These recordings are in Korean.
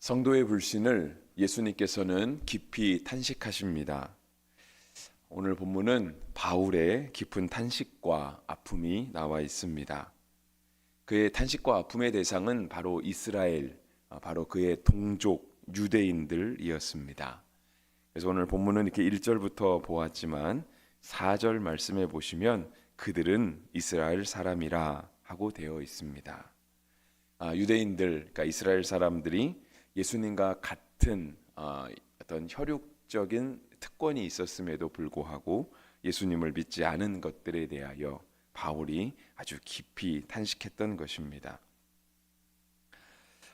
성도의 불신을 예수님께서는 깊이 탄식하십니다. 오늘 본문은 바울의 깊은 탄식과 아픔이 나와 있습니다. 그의 탄식과 아픔의 대상은 바로 이스라엘, 아, 바로 그의 동족 유대인들이었습니다. 그래서 오늘 본문은 이렇게 1절부터 보았지만 4절 말씀해 보시면 그들은 이스라엘 사람이라 하고 되어 있습니다. 아, 유대인들, 그러니까 이스라엘 사람들이 예수님과 같은 아, 어떤 혈육적인 특권이 있었음에도 불구하고 예수님을 믿지 않은 것들에 대하여 바울이 아주 깊이 탄식했던 것입니다.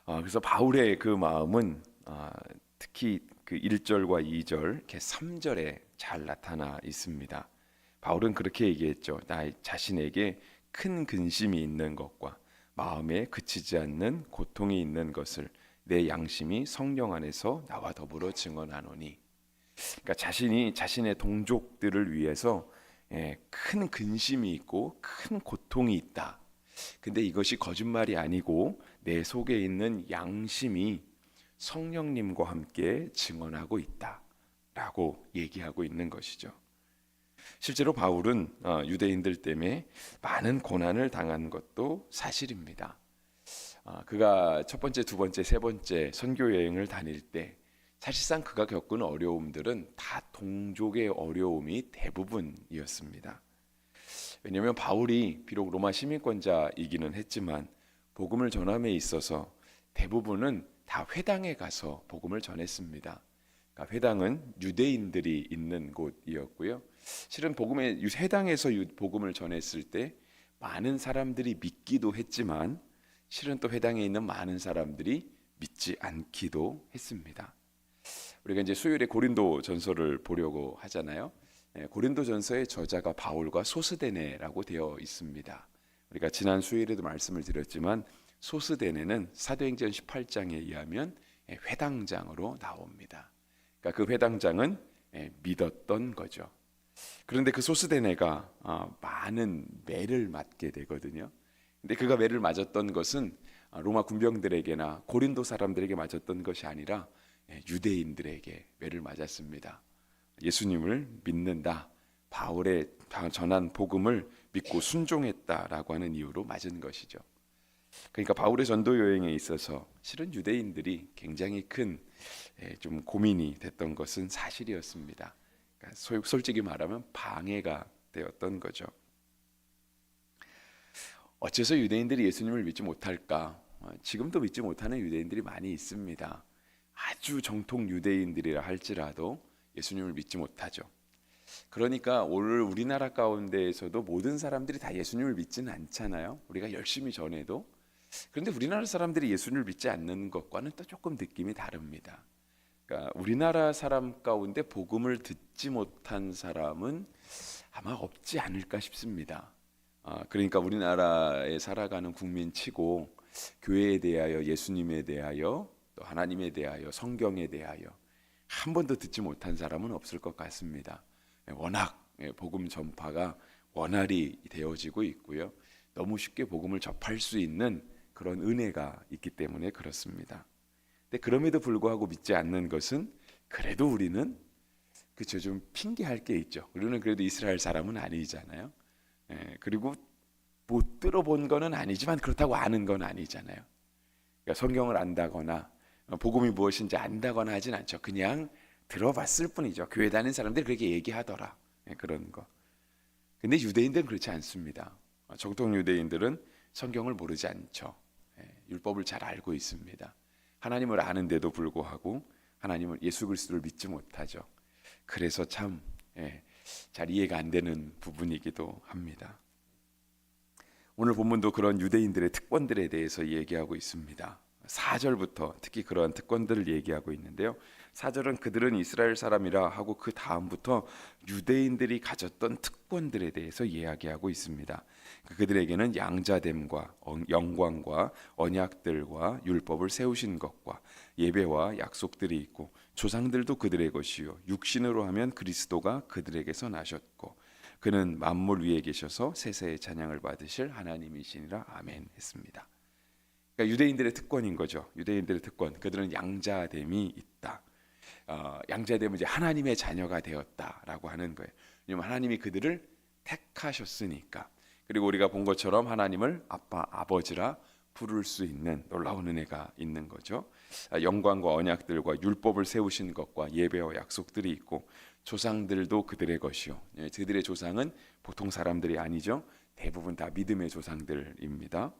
아, 그래서 바울의 그 마음은 아, 특히 그 1절과 2절, 이렇게 3절에 잘 나타나 있습니다. 바울은 그렇게 얘기했죠. 나 자신에게 큰 근심이 있는 것과 마음에 그치지 않는 고통이 있는 것을 내 양심이 성령 안에서 나와 더불어 증언하노니. 그러니까 자신이 자신의 동족들을 위해서 예, 큰 근심이 있고 큰 고통이 있다. 근데 이것이 거짓말이 아니고 내 속에 있는 양심이 성령님과 함께 증언하고 있다라고 얘기하고 있는 것이죠. 실제로 바울은 어, 유대인들 때문에 많은 고난을 당한 것도 사실입니다. 아, 그가 첫 번째, 두 번째, 세 번째 선교 여행을 다닐 때 사실상 그가 겪은 어려움들은 다 동족의 어려움이 대부분이었습니다. 왜냐하면 바울이 비록 로마 시민권자이기는 했지만 복음을 전함에 있어서 대부분은 다 회당에 가서 복음을 전했습니다. 그러니까 회당은 유대인들이 있는 곳이었고요. 실은 복음의 회당에서 복음을 전했을 때 많은 사람들이 믿기도 했지만 실은 또 회당에 있는 많은 사람들이 믿지 않기도 했습니다. 우리가 이제 수요일에 고린도 전서를 보려고 하잖아요. 예, 고린도 전서의 저자가 바울과 소스데네라고 되어 있습니다. 우리가 지난 수요일에도 말씀을 드렸지만 소스데네는 사도행전 18장에 의하면 예, 회당장으로 나옵니다. 그러니까 그 회당장은 예, 믿었던 거죠. 그런데 그 소스데네가 아, 많은 매를 맞게 되거든요. 근데 그가 매를 맞았던 것은 아, 로마 군병들에게나 고린도 사람들에게 맞았던 것이 아니라 예, 유대인들에게 매를 맞았습니다. 예수님을 믿는다. 바울의 전한 복음을 믿고 순종했다라고 하는 이유로 맞은 것이죠. 그러니까 바울의 전도 여행에 있어서 실은 유대인들이 굉장히 큰 좀 고민이 됐던 것은 사실이었습니다. 그러니까 솔직히 말하면 방해가 되었던 거죠. 어째서 유대인들이 예수님을 믿지 못할까? 어, 지금도 믿지 못하는 유대인들이 많이 있습니다. 아주 정통 유대인들이라 할지라도 예수님을 믿지 못하죠. 그러니까 오늘 우리나라 가운데에서도 모든 사람들이 다 예수님을 믿지는 않잖아요. 우리가 열심히 전해도 그런데 우리나라 사람들이 예수님을 믿지 않는 것과는 또 조금 느낌이 다릅니다. 그러니까 우리나라 사람 가운데 복음을 듣지 못한 사람은 아마 없지 않을까 싶습니다. 아, 그러니까 우리나라에 살아가는 국민치고 교회에 대하여 예수님에 대하여 또 하나님에 대하여 성경에 대하여 한 번도 듣지 못한 사람은 없을 것 같습니다. 워낙 예, 복음 전파가 원활히 되어지고 있고요. 너무 쉽게 복음을 접할 수 있는 그런 은혜가 있기 때문에 그렇습니다. 근데 그럼에도 불구하고 믿지 않는 것은 그래도 우리는 그죠 좀 핑계할 게 있죠. 우리는 그래도 이스라엘 사람은 아니잖아요. 예, 그리고 못 들어본 거는 아니지만 그렇다고 아는 건 아니잖아요. 그러니까 성경을 안다거나 복음이 무엇인지 안다거나 하진 않죠. 그냥 들어봤을 뿐이죠. 교회 다니는 사람들이 그렇게 얘기하더라. 예, 그런 거. 근데 유대인들은 그렇지 않습니다. 정통 유대인들은 성경을 모르지 않죠. 예, 율법을 잘 알고 있습니다. 하나님을 아는데도 불구하고 하나님을 예수 그리스도를 믿지 못하죠. 그래서 참 잘 예, 이해가 안 되는 부분이기도 합니다. 오늘 본문도 그런 유대인들의 특권들에 대해서 얘기하고 있습니다. 4절부터 특히 그러한 특권들을 얘기하고 있는데요. 4절은 그들은 이스라엘 사람이라 하고 그 다음부터 유대인들이 가졌던 특권들에 대해서 이야기하고 있습니다. 그들에게는 양자됨과 영광과 언약들과 율법을 세우신 것과 예배와 약속들이 있고 조상들도 그들의 것이요 육신으로 하면 그리스도가 그들에게서 나셨고 그는 만물 위에 계셔서 세세의 찬양을 받으실 하나님이시니라 아멘 했습니다. 그러니까 유대인들의 특권인 거죠. 유대인들의 특권. 그들은 양자됨이 있다. 어, 양자됨은 이제 하나님의 자녀가 되었다라고 하는 거예요. 왜냐하면 하나님이 그들을 택하셨으니까. 그리고 우리가 본 것처럼 하나님을 아빠, 아버지라 부를 수 있는 놀라운 은혜가 있는 거죠. 아, 영광과 언약들과 율법을 세우신 것과 예배와 약속들이 있고 조상들도 그들의 것이요. 예, 그들의 조상은 보통 사람들이 아니죠. 대부분 다 믿음의 조상들입니다.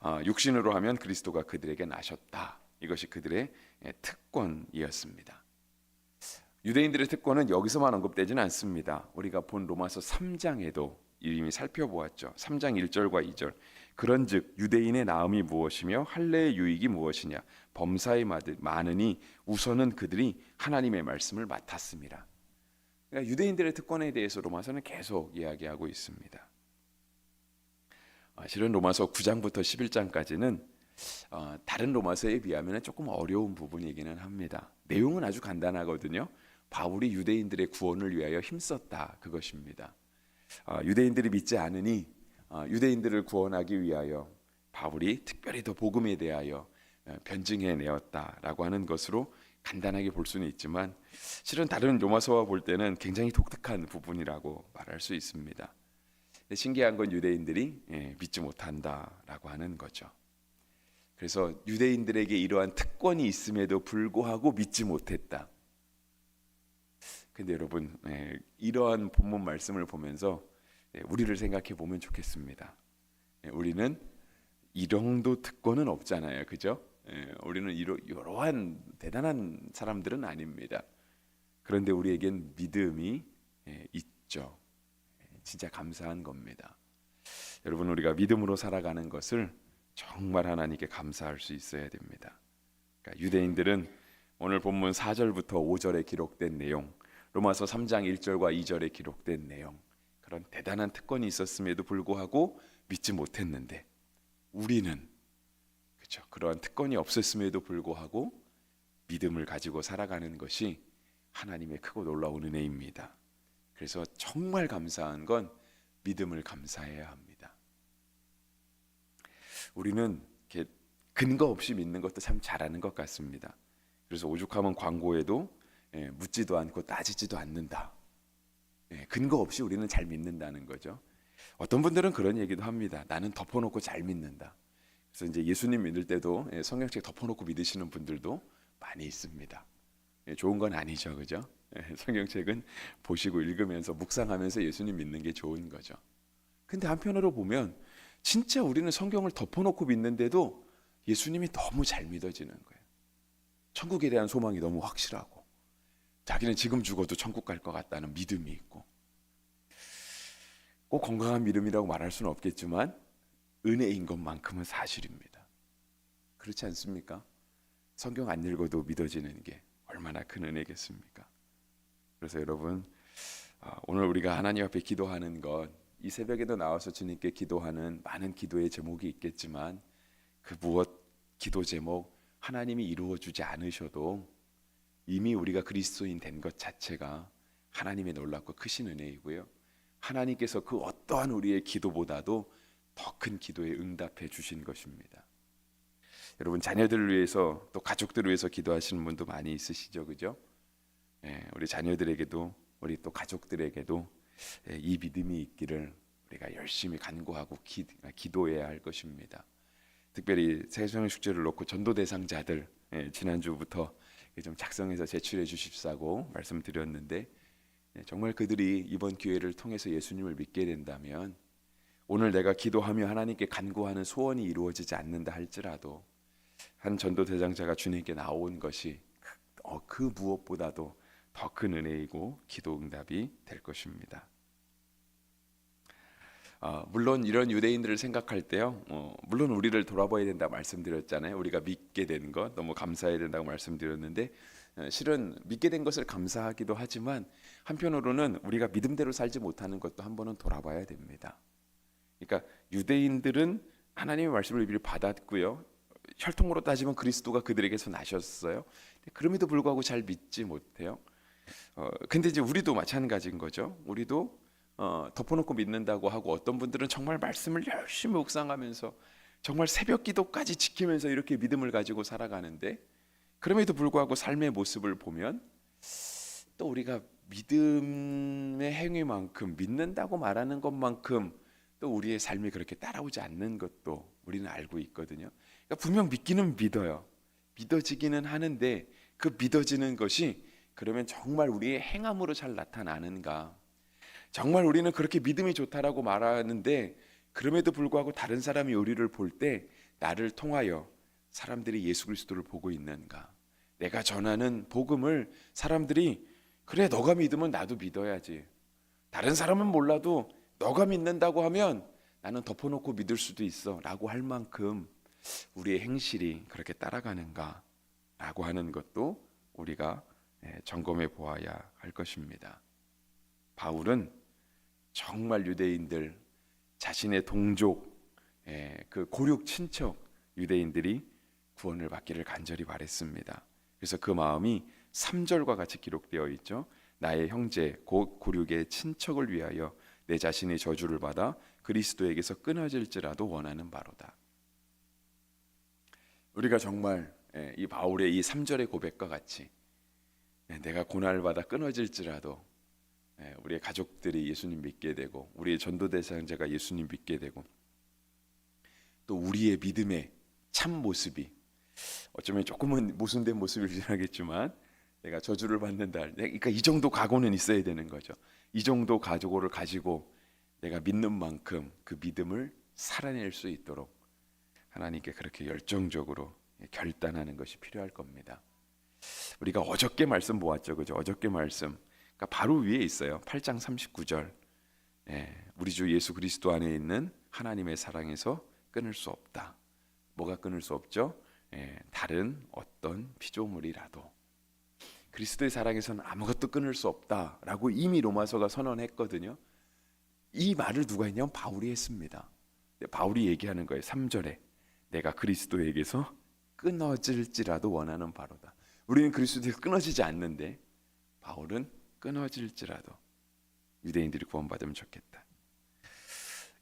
아, 육신으로 하면 그리스도가 그들에게 나셨다. 이것이 그들의 예, 특권이었습니다. 유대인들의 특권은 여기서만 언급되지는 않습니다. 우리가 본 로마서 3장에도 이미 살펴보았죠. 3장 1절과 2절. 그런즉 유대인의 나음이 무엇이며 할례의 유익이 무엇이냐 범사에 많으니 우선은 그들이 하나님의 말씀을 맡았습니다. 그러니까 유대인들의 특권에 대해서 로마서는 계속 이야기하고 있습니다. 아, 실은 로마서 9장부터 11장까지는 어, 다른 로마서에 비하면 조금 어려운 부분이기는 합니다. 내용은 아주 간단하거든요. 바울이 유대인들의 구원을 위하여 힘썼다 그것입니다. 아, 유대인들이 믿지 않으니 아, 유대인들을 구원하기 위하여 바울이 특별히 더 복음에 대하여 어, 변증해 내었다라고 하는 것으로 간단하게 볼 수는 있지만 실은 다른 로마서와 볼 때는 굉장히 독특한 부분이라고 말할 수 있습니다. 신기한 건 유대인들이 예, 믿지 못한다라고 하는 거죠. 그래서 유대인들에게 이러한 특권이 있음에도 불구하고 믿지 못했다. 근데 여러분 예, 이러한 본문 말씀을 보면서 예, 우리를 생각해 보면 좋겠습니다. 예, 우리는 이 정도 특권은 없잖아요, 그죠? 예, 우리는 이러, 이러한 대단한 사람들은 아닙니다. 그런데 우리에겐 믿음이 예, 있죠. 예, 진짜 감사한 겁니다. 여러분 우리가 믿음으로 살아가는 것을 정말 하나님께 감사할 수 있어야 됩니다. 그러니까 유대인들은 오늘 본문 4절부터 5절에 기록된 내용, 로마서 3장 1절과 2절에 기록된 내용, 그런 대단한 특권이 있었음에도 불구하고 믿지 못했는데 우리는 그렇죠. 그러한 특권이 없었음에도 불구하고 믿음을 가지고 살아가는 것이 하나님의 크고 놀라운 은혜입니다. 그래서 정말 감사한 건 믿음을 감사해야 합니다. 우리는 이렇게 근거 없이 믿는 것도 참 잘하는 것 같습니다. 그래서 오죽하면 광고에도 예, 묻지도 않고 따지지도 않는다. 예, 근거 없이 우리는 잘 믿는다는 거죠. 어떤 분들은 그런 얘기도 합니다. 나는 덮어놓고 잘 믿는다. 그래서 이제 예수님 믿을 때도 예, 성경책 덮어놓고 믿으시는 분들도 많이 있습니다. 예, 좋은 건 아니죠, 그죠? 예, 성경책은 보시고 읽으면서 묵상하면서 예수님 믿는 게 좋은 거죠. 근데 한편으로 보면 진짜 우리는 성경을 덮어놓고 믿는데도 예수님이 너무 잘 믿어지는 거예요. 천국에 대한 소망이 너무 확실하고 자기는 지금 죽어도 천국 갈 것 같다는 믿음이 있고 꼭 건강한 믿음이라고 말할 수는 없겠지만 은혜인 것만큼은 사실입니다. 그렇지 않습니까? 성경 안 읽어도 믿어지는 게 얼마나 큰 은혜겠습니까? 그래서 여러분 아, 오늘 우리가 하나님 앞에 기도하는 것 이 새벽에도 나와서 주님께 기도하는 많은 기도의 제목이 있겠지만 그 무엇 기도 제목 하나님이 이루어 주지 않으셔도 이미 우리가 그리스도인 된 것 자체가 하나님의 놀랍고 크신 은혜이고요. 하나님께서 그 어떠한 우리의 기도보다도 더 큰 기도에 응답해 주신 것입니다. 여러분 자녀들을 위해서 또 가족들을 위해서 기도하시는 분도 많이 있으시죠, 그죠? 예, 우리 자녀들에게도 우리 또 가족들에게도 예, 이 믿음이 있기를 우리가 열심히 간구하고 기, 기도해야 할 것입니다. 특별히 세상 축제를 놓고 전도 대상자들 예, 지난주부터 좀 작성해서 제출해 주십사고 말씀드렸는데 예, 정말 그들이 이번 기회를 통해서 예수님을 믿게 된다면 오늘 내가 기도하며 하나님께 간구하는 소원이 이루어지지 않는다 할지라도 한 전도 대장자가 주님께 나온 것이 그, 어, 그 무엇보다도 더 큰 은혜이고 기도 응답이 될 것입니다. 어, 물론 이런 유대인들을 생각할 때요, 어, 물론 우리를 돌아봐야 된다 말씀드렸잖아요. 우리가 믿게 된 것 너무 감사해야 된다고 말씀드렸는데 어, 실은 믿게 된 것을 감사하기도 하지만 한편으로는 우리가 믿음대로 살지 못하는 것도 한 번은 돌아봐야 됩니다. 그러니까 유대인들은 하나님의 말씀을 미리 받았고요. 혈통으로 따지면 그리스도가 그들에게서 나셨어요. 그럼에도 불구하고 잘 믿지 못해요. 어, 근데 이제 우리도 마찬가지인 거죠. 우리도 어, 덮어놓고 믿는다고 하고 어떤 분들은 정말 말씀을 열심히 묵상하면서 정말 새벽 기도까지 지키면서 이렇게 믿음을 가지고 살아가는데 그럼에도 불구하고 삶의 모습을 보면 또 우리가 믿음의 행위만큼 믿는다고 말하는 것만큼 또 우리의 삶이 그렇게 따라오지 않는 것도 우리는 알고 있거든요. 그러니까 분명 믿기는 믿어요. 믿어지기는 하는데 그 믿어지는 것이 그러면 정말 우리의 행함으로 잘 나타나는가? 정말 우리는 그렇게 믿음이 좋다라고 말하는데 그럼에도 불구하고 다른 사람이 우리를 볼 때 나를 통하여 사람들이 예수 그리스도를 보고 있는가? 내가 전하는 복음을 사람들이 그래 너가 믿으면 나도 믿어야지. 다른 사람은 몰라도 너가 믿는다고 하면 나는 덮어놓고 믿을 수도 있어라고 할 만큼 우리의 행실이 그렇게 따라가는가라고 하는 것도 우리가 예, 점검해 보아야 할 것입니다. 바울은 정말 유대인들 자신의 동족 예, 그 고륙 친척 유대인들이 구원을 받기를 간절히 바랬습니다. 그래서 그 마음이 3절과 같이 기록되어 있죠. 나의 형제 곧 고륙의 친척을 위하여 내 자신의 저주를 받아 그리스도에게서 끊어질지라도 원하는 바로다. 우리가 정말 예, 이 바울의 이 3절의 고백과 같이 예, 내가 고난을 받아 끊어질지라도 예, 우리의 가족들이 예수님 믿게 되고 우리의 전도 대상자가 예수님 믿게 되고 또 우리의 믿음의 참 모습이 어쩌면 조금은 모순된 모습일지 하겠지만 내가 저주를 받는다. 그러니까 이 정도 각오는 있어야 되는 거죠. 이 정도 가족을 가지고 내가 믿는 만큼 그 믿음을 살아낼 수 있도록 하나님께 그렇게 열정적으로 결단하는 것이 필요할 겁니다. 우리가 어저께 말씀 보았죠, 그죠? 어저께 말씀. 그러니까 바로 위에 있어요. 8장 39절. 예, 우리 주 예수 그리스도 안에 있는 하나님의 사랑에서 끊을 수 없다. 뭐가 끊을 수 없죠? 예, 다른 어떤 피조물이라도 그리스도의 사랑에서는 아무것도 끊을 수 없다라고 이미 로마서가 선언했거든요. 이 말을 누가 했냐면 바울이 했습니다. 바울이 얘기하는 거예요. 3절에 내가 그리스도에게서 끊어질지라도 원하는 바로다. 우리는 그리스도에서 끊어지지 않는데 바울은 끊어질지라도 유대인들이 구원받으면 좋겠다.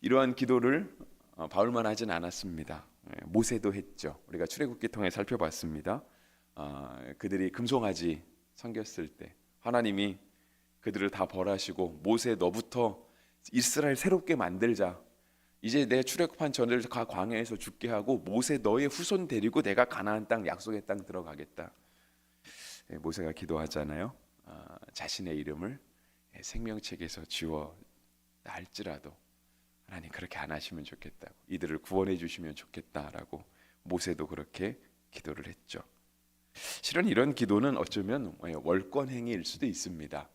이러한 기도를 어, 바울만 하진 않았습니다. 예, 모세도 했죠. 우리가 출애굽기 통해 살펴봤습니다. 어, 그들이 금송아지 섬겼을 때 하나님이 그들을 다 벌하시고 모세 너부터 이스라엘 새롭게 만들자. 이제 내 출애굽한 전을 가 광야에서 죽게 하고 모세 너의 후손 데리고 내가 가나안 땅 약속의 땅 들어가겠다. 예, 모세가 기도하잖아요. 아, 자신의 이름을 예, 생명책에서 지워 할지라도 하나님 그렇게 안 하시면 좋겠다고 이들을 구원해 주시면 좋겠다라고 모세도 그렇게 기도를 했죠. 실은 이런 기도는 어쩌면 월권 행위일 수도 있습니다.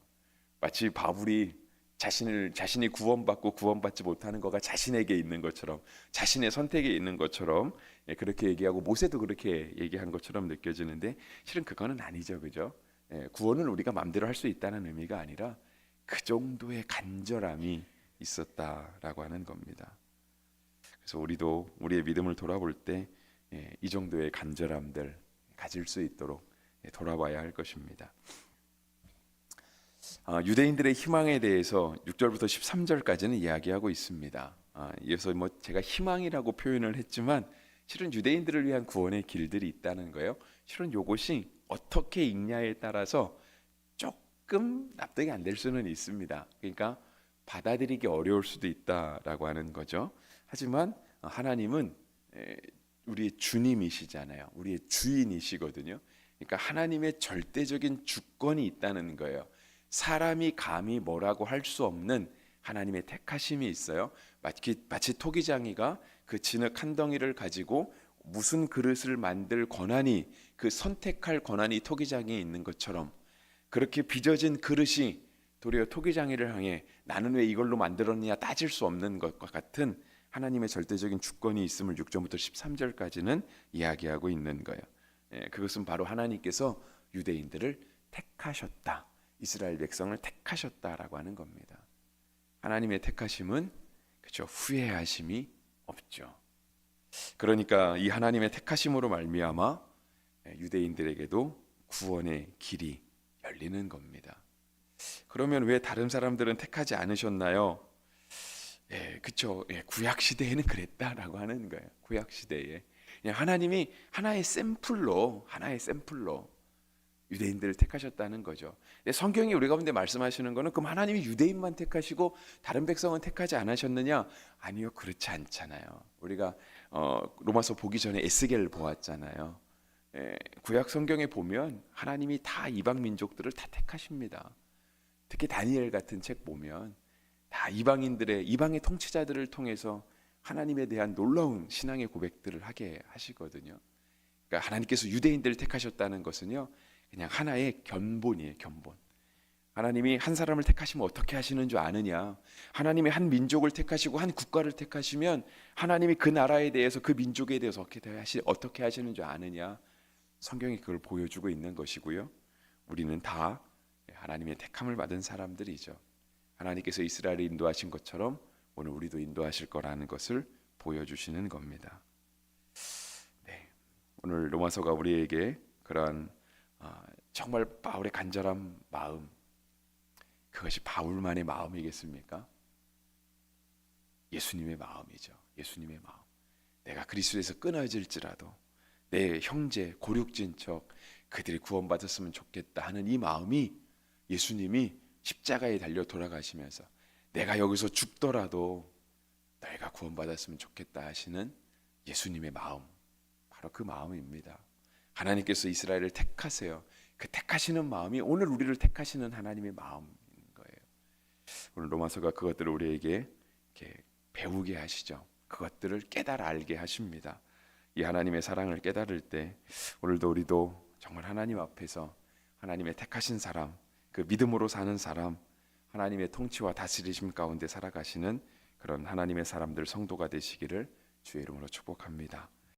마치 바울이 자신을 자신이 구원받고 구원받지 못하는 거가 자신에게 있는 것처럼 자신의 선택에 있는 것처럼 예, 그렇게 얘기하고 모세도 그렇게 얘기한 것처럼 느껴지는데 실은 그거는 아니죠, 그죠? 예, 구원을 우리가 마음대로 할 수 있다는 의미가 아니라 그 정도의 간절함이 있었다라고 하는 겁니다. 그래서 우리도 우리의 믿음을 돌아볼 때이 예, 정도의 간절함들 가질 수 있도록 돌아봐야 할 것입니다. 아, 유대인들의 희망에 대해서 6절부터 13절까지는 이야기하고 있습니다. 아, 이어서 뭐 제가 희망이라고 표현을 했지만 실은 유대인들을 위한 구원의 길들이 있다는 거예요. 실은 이것이 어떻게 읽냐에 따라서 조금 납득이 안 될 수는 있습니다. 그러니까 받아들이기 어려울 수도 있다라고 하는 거죠. 하지만 하나님은 우리의 주님이시잖아요. 우리의 주인이시거든요. 그러니까 하나님의 절대적인 주권이 있다는 거예요. 사람이 감히 뭐라고 할 수 없는 하나님의 택하심이 있어요. 마치, 마치 토기장이가 그 진흙 한 덩이를 가지고 무슨 그릇을 만들 권한이 그 선택할 권한이 토기장에 있는 것처럼 그렇게 빚어진 그릇이 도리어 토기장이를 향해 나는 왜 이걸로 만들었느냐 따질 수 없는 것과 같은 하나님의 절대적인 주권이 있음을 6절부터 13절까지는 이야기하고 있는 거예요. 예, 그것은 바로 하나님께서 유대인들을 택하셨다. 이스라엘 백성을 택하셨다라고 하는 겁니다. 하나님의 택하심은 그죠 후회하심이 없죠. 그러니까 이 하나님의 택하심으로 말미암아 예, 유대인들에게도 구원의 길이 열리는 겁니다. 그러면 왜 다른 사람들은 택하지 않으셨나요? 예, 그쵸. 예, 구약 시대에는 그랬다라고 하는 거예요. 구약 시대에 그냥 하나님이 하나의 샘플로 하나의 샘플로 유대인들을 택하셨다는 거죠. 성경이 우리 가운데 말씀하시는 거는 그럼 하나님이 유대인만 택하시고 다른 백성은 택하지 않으셨느냐? 아니요, 그렇지 않잖아요. 우리가 어, 로마서 보기 전에 에스겔 보았잖아요. 예, 구약 성경에 보면 하나님이 다 이방 민족들을 다 택하십니다. 특히 다니엘 같은 책 보면 다 이방인들의 이방의 통치자들을 통해서 하나님에 대한 놀라운 신앙의 고백들을 하게 하시거든요. 그러니까 하나님께서 유대인들을 택하셨다는 것은요. 그냥 하나의 견본이에요, 견본. 하나님이 한 사람을 택하시면 어떻게 하시는 줄 아느냐? 하나님이 한 민족을 택하시고 한 국가를 택하시면 하나님이 그 나라에 대해서 그 민족에 대해서 어떻게 하시 어떻게 하시는 줄 아느냐? 성경이 그걸 보여주고 있는 것이고요. 우리는 다 하나님의 택함을 받은 사람들이죠. 하나님께서 이스라엘을 인도하신 것처럼 오늘 우리도 인도하실 거라는 것을 보여주시는 겁니다. 네, 오늘 로마서가 우리에게 그러한 아, 정말 바울의 간절한 마음 그것이 바울만의 마음이겠습니까? 예수님의 마음이죠. 예수님의 마음. 내가 그리스도에서 끊어질지라도 내 형제 고륙진척 그들이 구원받았으면 좋겠다 하는 이 마음이 예수님이 십자가에 달려 돌아가시면서 내가 여기서 죽더라도 너희가 구원받았으면 좋겠다 하시는 예수님의 마음 바로 그 마음입니다. 하나님께서 이스라엘을 택하세요. 그 택하시는 마음이 오늘 우리를 택하시는 하나님의 마음인 거예요. 오늘 로마서가 그것들을 우리에게 배우게 하시죠. 그것들을 깨달아 알게 하십니다. 이 하나님의 사랑을 깨달을 때 오늘도 우리도 정말 하나님 앞에서 하나님의 택하신 사람, 그 믿음으로 사는 사람, 하나님의 통치와 다스리심 가운데 살아가시는 그런 하나님의 사람들 성도가 되시기를 주의 이름으로 축복합니다.